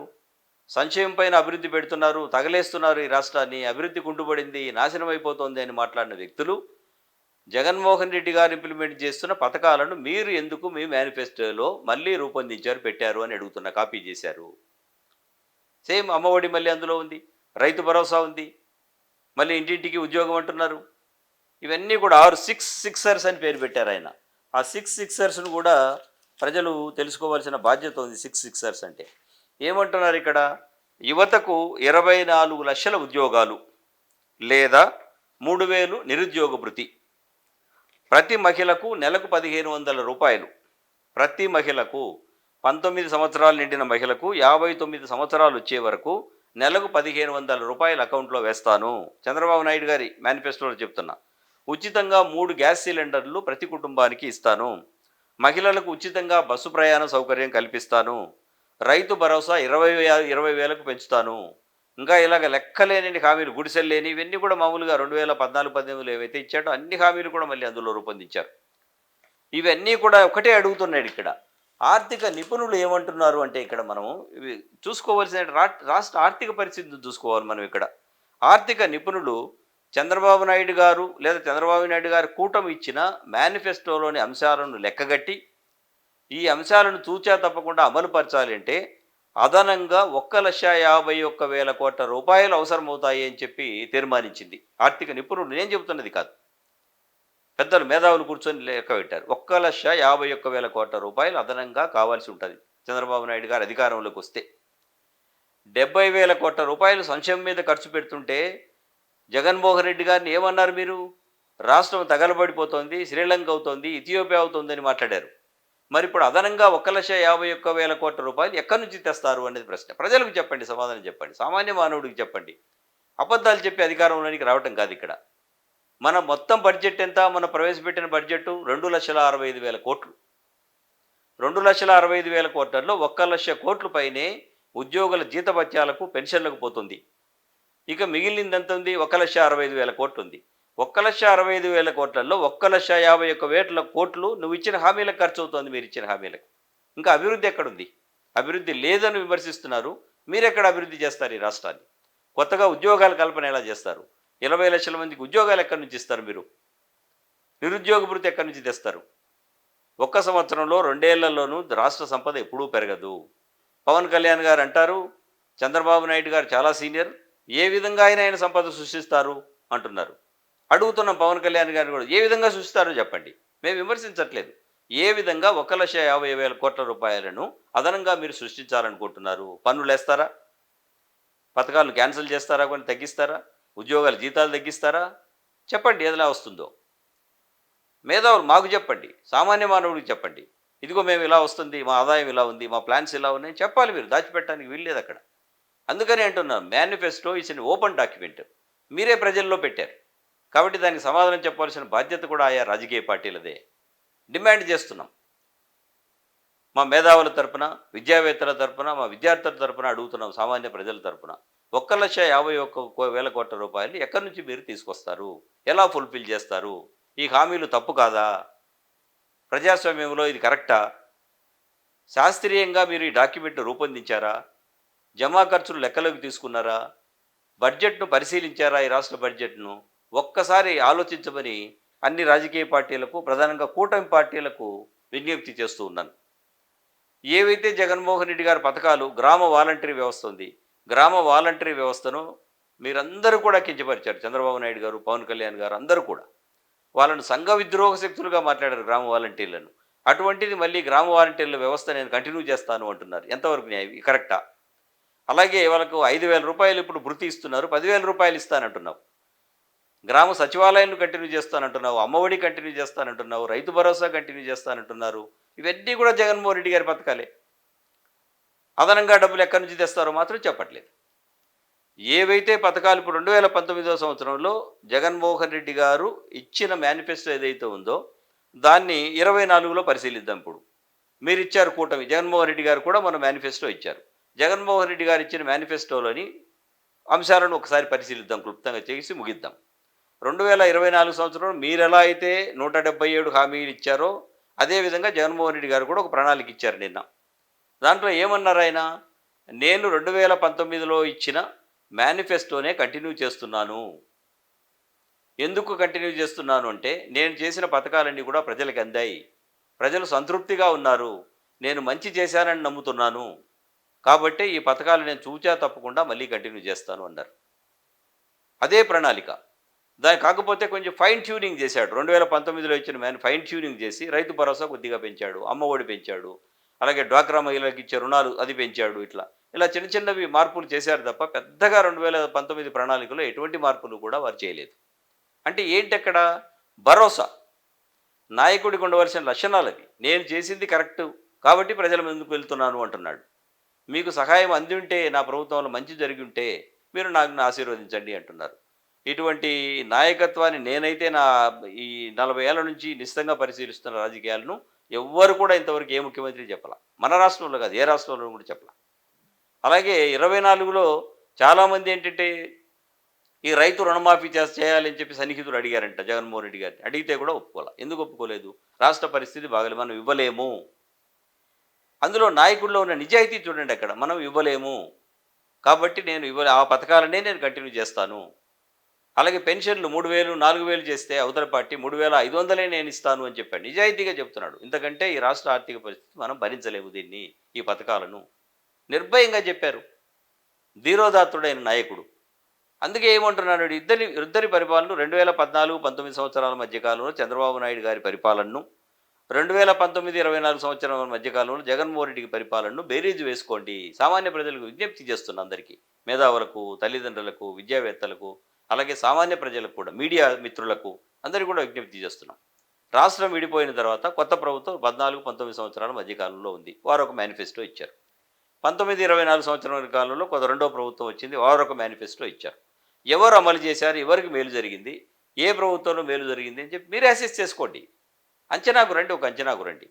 C: సంక్షేమం పైన అభివృద్ధి పెడుతున్నారు తగలేస్తున్నారు ఈ రాష్ట్రాన్ని అభివృద్ధి కుంటుపడింది నాశనం అయిపోతుంది అని మాట్లాడిన వ్యక్తులు జగన్మోహన్ రెడ్డి గారు ఇంప్లిమెంట్ చేస్తున్న పథకాలను మీరు ఎందుకు మీ మేనిఫెస్టోలో మళ్ళీ రూపొందించారు పెట్టారు అని అడుగుతున్న కాపీ చేశారు. సేమ్ అమ్మఒడి మళ్ళీ అందులో ఉంది రైతు భరోసా ఉంది మళ్ళీ ఇంటింటికి ఉద్యోగం అంటున్నారు. ఇవన్నీ కూడా ఆరు సిక్స్ సిక్సర్స్ అని పేరు పెట్టారు ఆయన. ఆ సిక్స్ సిక్సర్స్ను కూడా ప్రజలు తెలుసుకోవాల్సిన బాధ్యత ఉంది సిక్స్ సిక్సర్స్ అంటే. ఏమంటున్నారు ఇక్కడ? యువతకు ఇరవై నాలుగు లక్షల ఉద్యోగాలు లేదా మూడు వేలు నిరుద్యోగ భృతి ప్రతి మహిళకు నెలకు పదిహేను వందల రూపాయలు. ప్రతి మహిళకు పంతొమ్మిది సంవత్సరాలు నిండిన మహిళకు యాభై తొమ్మిది సంవత్సరాలు వచ్చే వరకు నెలకు పదిహేను వందల రూపాయలు అకౌంట్లో వేస్తాను. చంద్రబాబు నాయుడు గారి మేనిఫెస్టోలో చెప్తున్నా. ఉచితంగా మూడు గ్యాస్ సిలిండర్లు ప్రతి కుటుంబానికి ఇస్తాను. మహిళలకు ఉచితంగా బస్సు ప్రయాణ సౌకర్యం కల్పిస్తాను. రైతు భరోసా ఇరవై ఇరవై వేలకు పెంచుతాను. ఇంకా ఇలాగ లెక్కలేని హామీలు గుడిసెలు లేని ఇవన్నీ కూడా మామూలుగా రెండు వేల పద్నాలుగు పద్దెనిమిదిలో ఏవైతే ఇచ్చాడో అన్ని హామీలు కూడా మళ్ళీ అందులో రూపొందించారు. ఇవన్నీ కూడా ఒకటే అడుగుతున్నాడు ఇక్కడ. ఆర్థిక నిపుణులు ఏమంటున్నారు అంటే ఇక్కడ మనము ఇవి చూసుకోవాల్సిన రాష్ట్ర ఆర్థిక పరిస్థితిని చూసుకోవాలి మనం ఇక్కడ. ఆర్థిక నిపుణులు చంద్రబాబు నాయుడు గారు లేదా చంద్రబాబు నాయుడు గారు కూటమి ఇచ్చిన మేనిఫెస్టోలోని అంశాలను లెక్కగట్టి ఈ అంశాలను తూచా తప్పకుండా అమలుపరచాలి అంటే అదనంగా ఒక్క లక్ష యాభై ఒక్క వేల కోట్ల రూపాయలు అవసరమవుతాయి అని చెప్పి తీర్మానించింది. ఆర్థిక నిపుణులు నేను చెబుతున్నది కాదు. పెద్దలు మేధావులు కూర్చొని లెక్క పెట్టారు. ఒక్క లక్ష యాభై ఒక్క వేల కోట్ల రూపాయలు అదనంగా కావాల్సి ఉంటుంది చంద్రబాబు నాయుడు గారు అధికారంలోకి వస్తే. డెబ్బై వేల కోట్ల రూపాయలు సంక్షేమం మీద ఖర్చు పెడుతుంటే జగన్మోహన్ రెడ్డి గారిని ఏమన్నారు మీరు? రాష్ట్రం తగలబడిపోతోంది శ్రీలంక అవుతోంది ఇథియోపియా అవుతోందని మాట్లాడారు. మరి ఇప్పుడు అదనంగా ఒక లక్ష యాభై ఒక్క వేల కోట్ల రూపాయలు ఎక్కడి నుంచి తెస్తారు అనేది ప్రశ్న. ప్రజలకు చెప్పండి సమాధానం చెప్పండి సామాన్య మానవుడికి చెప్పండి. అబద్ధాలు చెప్పి అధికారంలోనికి రావటం కాదు ఇక్కడ. మన మొత్తం బడ్జెట్ ఎంత? మన ప్రవేశపెట్టిన బడ్జెట్ రెండు లక్షల అరవై ఐదు వేల కోట్లు. రెండు లక్షల అరవై ఐదు వేల కోట్లలో ఒక్క లక్ష కోట్ల పైనే ఉద్యోగుల జీతభత్యాలకు పెన్షన్లకు పోతుంది. ఇక మిగిలింది ఎంత ఉంది ఒక లక్ష అరవై ఐదు వేల కోట్లు ఉంది ఒక్క లక్ష అరవై ఐదు వేల కోట్లలో ఒక్క లక్ష యాభై ఒక్క వేల కోట్లు నువ్వు ఇచ్చిన హామీలకు ఖర్చు అవుతుంది మీరు ఇచ్చిన హామీలకు. ఇంకా అభివృద్ధి ఎక్కడుంది? అభివృద్ధి లేదని విమర్శిస్తున్నారు. మీరు ఎక్కడ అభివృద్ధి చేస్తారు ఈ రాష్ట్రాన్ని? కొత్తగా ఉద్యోగాల కల్పన ఎలా చేస్తారు? ఇరవై లక్షల మందికి ఉద్యోగాలు ఎక్కడి నుంచి ఇస్తారు మీరు? నిరుద్యోగ భృతి ఎక్కడి నుంచి తెస్తారు? ఒక్క సంవత్సరంలో రెండేళ్ళలోనూ రాష్ట్ర సంపద ఎప్పుడూ పెరగదు. పవన్ కళ్యాణ్ గారు అంటారు చంద్రబాబు నాయుడు గారు చాలా సీనియర్ ఏ విధంగా అయినా ఆయన సంపద సృష్టిస్తారు? అంటున్నారు. అడుగుతున్నాం పవన్ కళ్యాణ్ గారిని కూడా ఏ విధంగా సృష్టిస్తారో చెప్పండి. మేము విమర్శించట్లేదు. ఏ విధంగా ఒక లక్ష యాభై వేల కోట్ల రూపాయలను అదనంగా మీరు సృష్టించాలనుకుంటున్నారు? పన్నులు వేస్తారా? పథకాలను క్యాన్సిల్ చేస్తారా? కొన్ని తగ్గిస్తారా? ఉద్యోగాల జీతాలు తగ్గిస్తారా? చెప్పండి ఏదిలా వస్తుందో. మేధావులు మాకు చెప్పండి సామాన్య మానవుడికి చెప్పండి. ఇదిగో మేము ఇలా వస్తుంది మా ఆదాయం ఇలా ఉంది మా ప్లాన్స్ ఇలా ఉన్నాయి. చెప్పాలి మీరు దాచిపెట్టడానికి వీల్లేదు అక్కడ. అందుకని అంటున్నా మేనిఫెస్టో ఇస్ ఓపెన్ డాక్యుమెంట్ మీరే ప్రజల్లో పెట్టారు. కాబట్టి దానికి సమాధానం చెప్పాల్సిన బాధ్యత కూడా ఆయా రాజకీయ పార్టీలదే. డిమాండ్ చేస్తున్నాం. మా మేధావుల తరపున విద్యావేత్తల తరపున మా విద్యార్థుల తరపున అడుగుతున్నాం సామాన్య ప్రజల తరపున. ఒక్క లక్ష యాభై ఒక్క కో- వేల కోట్ల రూపాయలు ఎక్కడి నుంచి మీరు తీసుకొస్తారు? ఎలా ఫుల్ఫిల్ చేస్తారు? ఈ హామీలు తప్పు కాదా? ప్రజాస్వామ్యంలో ఇది కరెక్టా? శాస్త్రీయంగా మీరు ఈ డాక్యుమెంట్ రూపొందించారా? జమా ఖర్చులు లెక్కలోకి తీసుకున్నారా? బడ్జెట్ను పరిశీలించారా ఈ రాష్ట్ర బడ్జెట్ను? ఒక్కసారి ఆలోచించమని అన్ని రాజకీయ పార్టీలకు ప్రధానంగా కూటమి పార్టీలకు విజ్ఞప్తి చేస్తూ ఉన్నాను. ఏవైతే జగన్మోహన్ రెడ్డి గారి పథకాలు గ్రామ వాలంటరీ వ్యవస్థ ఉంది గ్రామ వాలంటరీ వ్యవస్థను మీరందరూ కూడా కించపరిచారు. చంద్రబాబు నాయుడు గారు పవన్ కళ్యాణ్ గారు అందరూ కూడా. వాళ్ళను సంఘ విద్రోహ శక్తులుగా మాట్లాడారు గ్రామ వాలంటీర్లను. అటువంటిది మళ్ళీ గ్రామ వాలంటీర్ల వ్యవస్థ నేను కంటిన్యూ చేస్తాను అంటున్నారు. ఎంతవరకు న్యాయం? కరెక్టా? అలాగే వాళ్ళకు ఐదు వేల రూపాయలు ఇప్పుడు భృతి ఇస్తున్నారు పదివేల రూపాయలు ఇస్తానంటున్నావు. గ్రామ సచివాలయాన్ని కంటిన్యూ చేస్తానంటున్నావు అమ్మఒడి కంటిన్యూ చేస్తానంటున్నావు రైతు భరోసా కంటిన్యూ చేస్తానంటున్నారు. ఇవన్నీ కూడా జగన్మోహన్ రెడ్డి గారి పథకాలే. అదనంగా డబ్బులు ఎక్కడి నుంచి తెస్తారో మాత్రం చెప్పట్లేదు. ఏవైతే పథకాలు ఇప్పుడు రెండు వేల పంతొమ్మిదో సంవత్సరంలో జగన్మోహన్ రెడ్డి గారు ఇచ్చిన మేనిఫెస్టో ఏదైతే ఉందో దాన్ని ఇరవై నాలుగులో పరిశీలిద్దాం ఇప్పుడు. మీరు ఇచ్చారు కూటమి జగన్మోహన్ రెడ్డి గారు కూడా మన మేనిఫెస్టో ఇచ్చారు. జగన్మోహన్ రెడ్డి గారు ఇచ్చిన మేనిఫెస్టోలోని అంశాలను ఒకసారి పరిశీలిద్దాం క్లుప్తంగా చేసి ముగిద్దాం. రెండు వేల ఇరవై నాలుగు సంవత్సరంలో మీరు ఎలా అయితే నూట డెబ్బై ఏడు హామీలు ఇచ్చారో అదేవిధంగా జగన్మోహన్ రెడ్డి గారు కూడా ఒక ప్రణాళిక ఇచ్చారు నిన్న. దాంట్లో ఏమన్నారు ఆయన? నేను రెండు వేల పంతొమ్మిదిలో ఇచ్చిన మేనిఫెస్టోనే కంటిన్యూ చేస్తున్నాను. ఎందుకు కంటిన్యూ చేస్తున్నాను అంటే నేను చేసిన పథకాలన్నీ కూడా ప్రజలకు అందాయి. ప్రజలు సంతృప్తిగా ఉన్నారు. నేను మంచి చేశానని నమ్ముతున్నాను. కాబట్టి ఈ పథకాలు నేను చూచా తప్పకుండా మళ్ళీ కంటిన్యూ చేస్తాను అన్నారు. అదే ప్రణాళిక. దాని కాకపోతే కొంచెం ఫైన్ ట్యూనింగ్ చేశాడు. రెండు వేల పంతొమ్మిదిలో ఇచ్చిన మ్యాన్ ఫైన్ ట్యూనింగ్ చేసి రైతు భరోసా కొద్దిగా పెంచాడు. అమ్మ ఒడి పెంచాడు. అలాగే డ్వాక్రా మహిళలకు ఇచ్చే రుణాలు అది పెంచాడు ఇట్లా. ఇలా చిన్న చిన్నవి మార్పులు చేశారు తప్ప పెద్దగా రెండు వేల పంతొమ్మిది ప్రణాళికలో ఎటువంటి మార్పులు కూడా వారు చేయలేదు. అంటే ఏంటి అక్కడ భరోసా. నాయకుడికి ఉండవలసిన లక్షణాలు అవి నేను చేసింది కరెక్ట్ కాబట్టి ప్రజల ముందుకు వెళ్తున్నాను అంటున్నాడు. మీకు సహాయం అంది ఉంటే నా ప్రభుత్వంలో మంచి జరిగి ఉంటే మీరు నాకు ఆశీర్వదించండి అంటున్నారు. ఇటువంటి నాయకత్వాన్ని నేనైతే నా ఈ నలభై ఏళ్ళ నుంచి నిశ్చితంగా పరిశీలిస్తున్న రాజకీయాలను ఎవ్వరు కూడా ఇంతవరకు ఏ ముఖ్యమంత్రి చెప్పాల. మన రాష్ట్రంలో కాదు ఏ రాష్ట్రంలో కూడా చెప్పాల. అలాగే ఇరవై నాలుగులో చాలామంది ఏంటంటే ఈ రైతు రుణమాఫీ చేస్ చేయాలని చెప్పి సన్నిహితులు అడిగారంట జగన్మోహన్ రెడ్డి గారిని. అడిగితే కూడా ఒప్పుకోలే. ఎందుకు ఒప్పుకోలేదు? రాష్ట్ర పరిస్థితి బాగలేదు. మనం ఇవ్వలేము. అందులో నాయకుల్లో ఉన్న నిజాయితీ చూడండి అక్కడ. మనం ఇవ్వలేము. కాబట్టి నేను ఇవ్వ ఆ పథకాలనే నేను కంటిన్యూ చేస్తాను. అలాగే పెన్షన్లు మూడు వేలు నాలుగు వేలు చేస్తే అవతల పార్టీ మూడు వేల ఐదు వందలే నేను ఇస్తాను అని చెప్పాడు నిజాయితీగా చెప్తున్నాడు. ఇంతకంటే ఈ రాష్ట్ర ఆర్థిక పరిస్థితి మనం భరించలేము దీన్ని ఈ పథకాలను. నిర్భయంగా చెప్పారు. ధీరోదాత్తుడైన నాయకుడు. అందుకే ఏమంటున్నాడు ఇద్దరి ఇద్దరి పరిపాలన రెండు వేల పద్నాలుగు పంతొమ్మిది సంవత్సరాల మధ్యకాలంలో చంద్రబాబు నాయుడు గారి పరిపాలనను రెండు వేల పంతొమ్మిది ఇరవై నాలుగు సంవత్సరం మధ్యకాలంలో జగన్మోహన్ రెడ్డికి పరిపాలనను బేరీజు వేసుకోండి. సామాన్య ప్రజలకు విజ్ఞప్తి చేస్తున్న అందరికీ మేధావులకు తల్లిదండ్రులకు విద్యావేత్తలకు అలాగే సామాన్య ప్రజలకు కూడా మీడియా మిత్రులకు అందరికీ కూడా విజ్ఞప్తి చేస్తున్నాం. రాష్ట్రం విడిపోయిన తర్వాత కొత్త ప్రభుత్వం పద్నాలుగు పంతొమ్మిది సంవత్సరాల మధ్యకాలంలో ఉంది. వారు ఒక మేనిఫెస్టో ఇచ్చారు. పంతొమ్మిది ఇరవై నాలుగు సంవత్సరాల కాలంలో కొత్త రెండో ప్రభుత్వం వచ్చింది. వారు ఒక మేనిఫెస్టో ఇచ్చారు. ఎవరు అమలు చేశారు? ఎవరికి మేలు జరిగింది? ఏ ప్రభుత్వంలో మేలు జరిగింది అని చెప్పి మీరు అసెస్ చేసుకోండి. అంచనాకు రండి ఒక అంచనాకు రండి.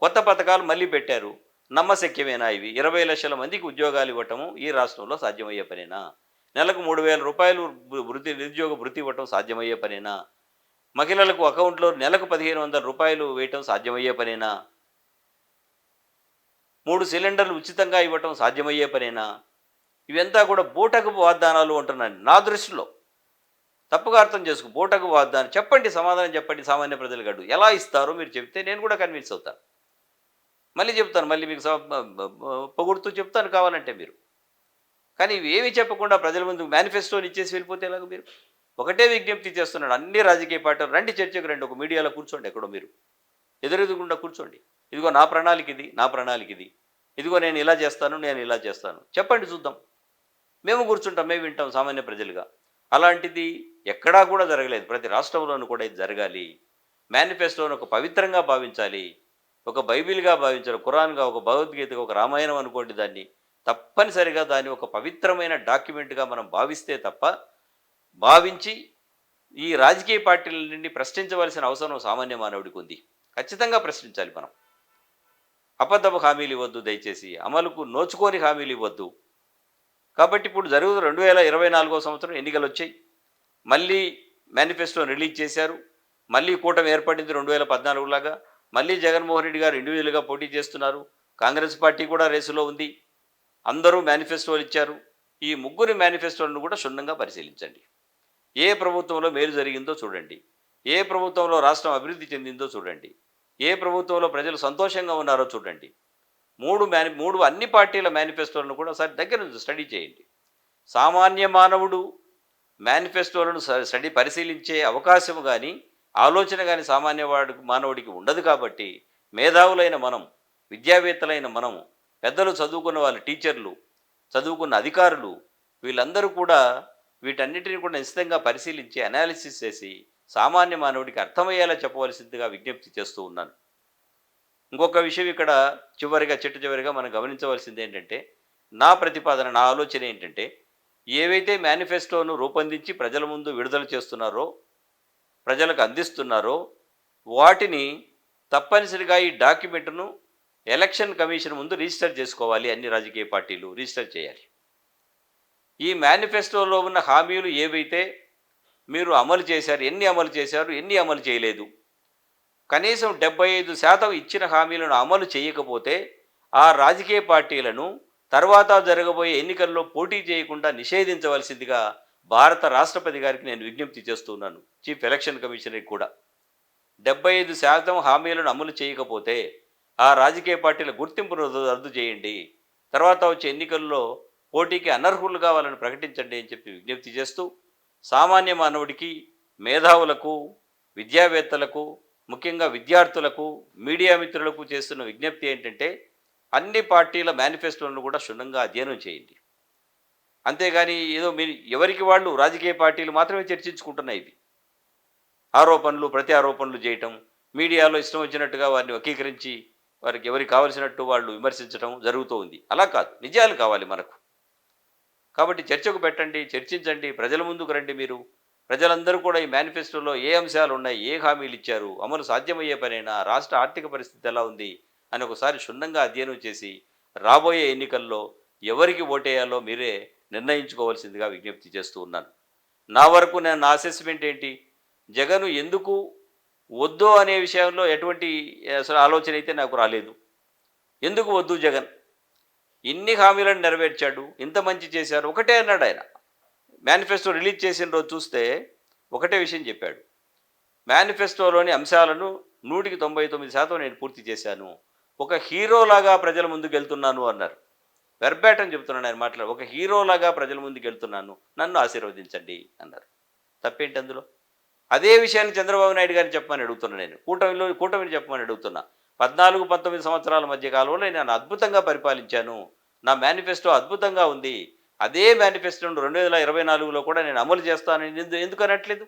C: కొత్త పథకాలు మళ్ళీ పెట్టారు. నమ్మశక్యమేనా ఇవి? ఇరవై లక్షల మందికి ఉద్యోగాలు ఇవ్వటము ఈ రాష్ట్రంలో సాధ్యమయ్యే పనేనా? నెలకు మూడు వేల రూపాయలు వృత్తి నిరుద్యోగ వృత్తి ఇవ్వటం సాధ్యమయ్యే పనేనా? మహిళలకు అకౌంట్లో నెలకు పదిహేను వందల రూపాయలు వేయటం సాధ్యమయ్యే పనేనా? మూడు సిలిండర్లు ఉచితంగా ఇవ్వటం సాధ్యమయ్యే పనేనా? ఇవంతా కూడా బూటకు వాగ్దానాలు అంటున్నాను. నా దృష్టిలో తప్పుగా అర్థం చేసుకు బూటకు వాద్దాన్ని చెప్పండి సమాధానం చెప్పండి సామాన్య ప్రజలు గడు ఎలా ఇస్తారో మీరు చెప్తే నేను కూడా కన్విన్స్ అవుతాను. మళ్ళీ చెప్తాను మళ్ళీ మీకు పొగుడుతూ చెప్తాను కావాలంటే మీరు. కానీ ఏమీ చెప్పకుండా ప్రజల ముందు మేనిఫెస్టోని ఇచ్చేసి వెళ్ళిపోతే ఎలాగ మీరు? ఒకటే విజ్ఞప్తి చేస్తున్నాడు అన్ని రాజకీయ పార్టీలు రండి చర్చకు రండి ఒక మీడియాలో కూర్చోండి ఎక్కడో మీరు. ఎదురెదుగుండా కూర్చోండి. ఇదిగో నా ప్రణాళిక ఇది నా ప్రణాళిక ఇది. ఇదిగో నేను ఇలా చేస్తాను నేను ఇలా చేస్తాను. చెప్పండి చూద్దాం. మేము కూర్చుంటాం మేము వింటాం సామాన్య ప్రజలుగా. అలాంటిది ఎక్కడా కూడా జరగలేదు. ప్రతి రాష్ట్రంలోనూ కూడా ఇది జరగాలి. మేనిఫెస్టోను ఒక పవిత్రంగా భావించాలి. ఒక బైబిల్గా భావించాలి. ఖురాన్గా ఒక భగవద్గీతగా ఒక రామాయణం అనుకోండి దాన్ని. తప్పనిసరిగా దాన్ని ఒక పవిత్రమైన డాక్యుమెంట్గా మనం భావిస్తే తప్ప భావించి ఈ రాజకీయ పార్టీల నుండి ప్రశ్నించవలసిన అవసరం సామాన్య మానవుడికి ఉంది. ఖచ్చితంగా ప్రశ్నించాలి మనం. అబద్ధపు హామీలు ఇవ్వద్దు దయచేసి. అమలుకు నోచుకోని హామీలు ఇవ్వద్దు. కాబట్టి ఇప్పుడు జరుగు రెండు వేల ఇరవై నాలుగో సంవత్సరం ఎన్నికలు వచ్చాయి. మళ్ళీ మేనిఫెస్టోని రిలీజ్ చేశారు. మళ్ళీ కూటమి ఏర్పడింది రెండు వేల పద్నాలుగులాగా మళ్ళీ జగన్మోహన్ రెడ్డి గారు ఇండివిజువల్గా పోటీ చేస్తున్నారు. కాంగ్రెస్ పార్టీ కూడా రేసులో ఉంది. అందరూ మేనిఫెస్టోలు ఇచ్చారు. ఈ ముగ్గురి మేనిఫెస్టోలను కూడా క్షుణ్ణంగా పరిశీలించండి. ఏ ప్రభుత్వంలో మేలు జరిగిందో చూడండి. ఏ ప్రభుత్వంలో రాష్ట్రం అభివృద్ధి చెందిందో చూడండి. ఏ ప్రభుత్వంలో ప్రజలు సంతోషంగా ఉన్నారో చూడండి. మూడు మేని మూడు అన్ని పార్టీల మేనిఫెస్టోలను కూడా ఒకసారి దగ్గర నుంచి స్టడీ చేయండి. సామాన్య మానవుడు మేనిఫెస్టోలను స్టడీ పరిశీలించే అవకాశం కానీ ఆలోచన కానీ సామాన్య వాడు మానవుడికి ఉండదు కాబట్టి మేధావులైన మనం విద్యావేత్తలైన మనం పెద్దలు చదువుకున్న వాళ్ళ టీచర్లు చదువుకున్న అధికారులు వీళ్ళందరూ కూడా వీటన్నిటిని కూడా నిశ్చితంగా పరిశీలించి అనాలిసిస్ చేసి సామాన్య మానవుడికి అర్థమయ్యేలా చెప్పవలసిందిగా విజ్ఞప్తి చేస్తూ ఉన్నాను. ఇంకొక విషయం ఇక్కడ చివరిగా చెట్టు చివరిగా మనం గమనించవలసింది ఏంటంటే నా ప్రతిపాదన నా ఆలోచన ఏంటంటే ఏవైతే మేనిఫెస్టోను రూపొందించి ప్రజల ముందు విడుదల చేస్తున్నారో ప్రజలకు అందిస్తున్నారో వాటిని తప్పనిసరిగా ఈ డాక్యుమెంట్ను ఎలక్షన్ కమిషన్ ముందు రిజిస్టర్ చేసుకోవాలి. అన్ని రాజకీయ పార్టీలు రిజిస్టర్ చేయాలి. ఈ మేనిఫెస్టోలో ఉన్న హామీలు ఏవైతే మీరు అమలు చేశారు ఎన్ని అమలు చేశారు ఎన్ని అమలు చేయలేదు కనీసం డెబ్బై ఐదు శాతం ఇచ్చిన హామీలను అమలు చేయకపోతే ఆ రాజకీయ పార్టీలను తర్వాత జరగబోయే ఎన్నికల్లో పోటీ చేయకుండా నిషేధించవలసిందిగా భారత రాష్ట్రపతి గారికి నేను విజ్ఞప్తి చేస్తున్నాను. చీఫ్ ఎలక్షన్ కమిషనర్కి కూడా. డెబ్బై ఐదు శాతం హామీలను అమలు చేయకపోతే ఆ రాజకీయ పార్టీల గుర్తింపును రద్దు రద్దు చేయండి. తర్వాత వచ్చే ఎన్నికల్లో పోటీకి అనర్హులు కావాలని ప్రకటించండి అని చెప్పి విజ్ఞప్తి చేస్తూ సామాన్య మానవుడికి మేధావులకు విద్యావేత్తలకు ముఖ్యంగా విద్యార్థులకు మీడియా మిత్రులకు చేస్తున్న విజ్ఞప్తి ఏంటంటే అన్ని పార్టీల మేనిఫెస్టోలను కూడా క్షుణ్ణంగా అధ్యయనం చేయండి. అంతేగాని ఏదో మీరు ఎవరికి వాళ్ళు రాజకీయ పార్టీలు మాత్రమే చర్చించుకుంటున్నాయి ఇవి. ఆరోపణలు ప్రతి ఆరోపణలు చేయటం మీడియాలో ఇష్టం వచ్చినట్టుగా వారిని వకీకరించి వారికి ఎవరికి కావలసినట్టు వాళ్ళు విమర్శించడం జరుగుతూ ఉంది. అలా కాదు నిజాలు కావాలి మనకు. కాబట్టి చర్చకు పెట్టండి చర్చించండి ప్రజల ముందుకు రండి మీరు. ప్రజలందరూ కూడా ఈ మేనిఫెస్టోలో ఏ అంశాలు ఉన్నాయి ఏ హామీలు ఇచ్చారు అమలు సాధ్యమయ్యే పనైనా రాష్ట్ర ఆర్థిక పరిస్థితి ఎలా ఉంది అని ఒకసారి క్షుణ్ణంగా అధ్యయనం చేసి రాబోయే ఎన్నికల్లో ఎవరికి ఓటేయాలో మీరే నిర్ణయించుకోవాల్సిందిగా విజ్ఞప్తి చేస్తూ ఉన్నాను. నా వరకు నేను నా అసెస్మెంట్ ఏంటి? జగన్ ఎందుకు వద్దు అనే విషయంలో ఎటువంటి అసలు ఆలోచన అయితే నాకు రాలేదు. ఎందుకు వద్దు జగన్? ఇన్ని హామీలను నెరవేర్చాడు ఇంత మంచి చేశారు ఒకటే అన్నాడు ఆయన. మేనిఫెస్టో రిలీజ్ చేసిన రోజు చూస్తే ఒకటే విషయం చెప్పాడు. మేనిఫెస్టోలోని అంశాలను నూటికి తొంభై తొమ్మిది శాతం నేను పూర్తి చేశాను. ఒక హీరోలాగా ప్రజల ముందుకు వెళ్తున్నాను అన్నారు. వెర్బేటం చెప్తున్నాను ఆయన మాట్లాడు. ఒక హీరోలాగా ప్రజల ముందుకు వెళ్తున్నాను. నన్ను ఆశీర్వదించండి అన్నారు. తప్పేంటి అందులో? అదే విషయాన్ని చంద్రబాబు నాయుడు గారిని చెప్పమని అడుగుతున్నా నేను. కూటమిలో కూటమిని చెప్పమని అడుగుతున్నా. పద్నాలుగు పంతొమ్మిది సంవత్సరాల మధ్య కాలంలో నేను అద్భుతంగా పరిపాలించాను. నా మేనిఫెస్టో అద్భుతంగా ఉంది. అదే మేనిఫెస్టోను రెండు వేల ఇరవై నాలుగులో కూడా నేను అమలు చేస్తానని ఎందు ఎందుకు అనట్లేదు?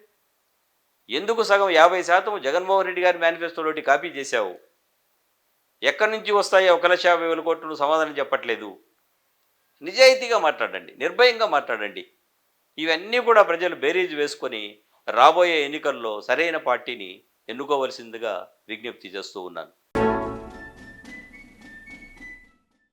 C: ఎందుకు సగం యాభై శాతం జగన్మోహన్ రెడ్డి గారి మేనిఫెస్టోలోటి కాపీ చేశావు? ఎక్కడి నుంచి వస్తాయి ఒక లక్ష యాభై వేల కోట్లు? సమాధానం చెప్పట్లేదు. నిజాయితీగా మాట్లాడండి. నిర్భయంగా మాట్లాడండి. ఇవన్నీ కూడా ప్రజలు బేరీజ్ వేసుకొని రాబోయే ఎన్నికల్లో సరైన పార్టీని ఎన్నుకోవలసిందిగా విజ్ఞప్తి చేస్తూ ఉన్నాను.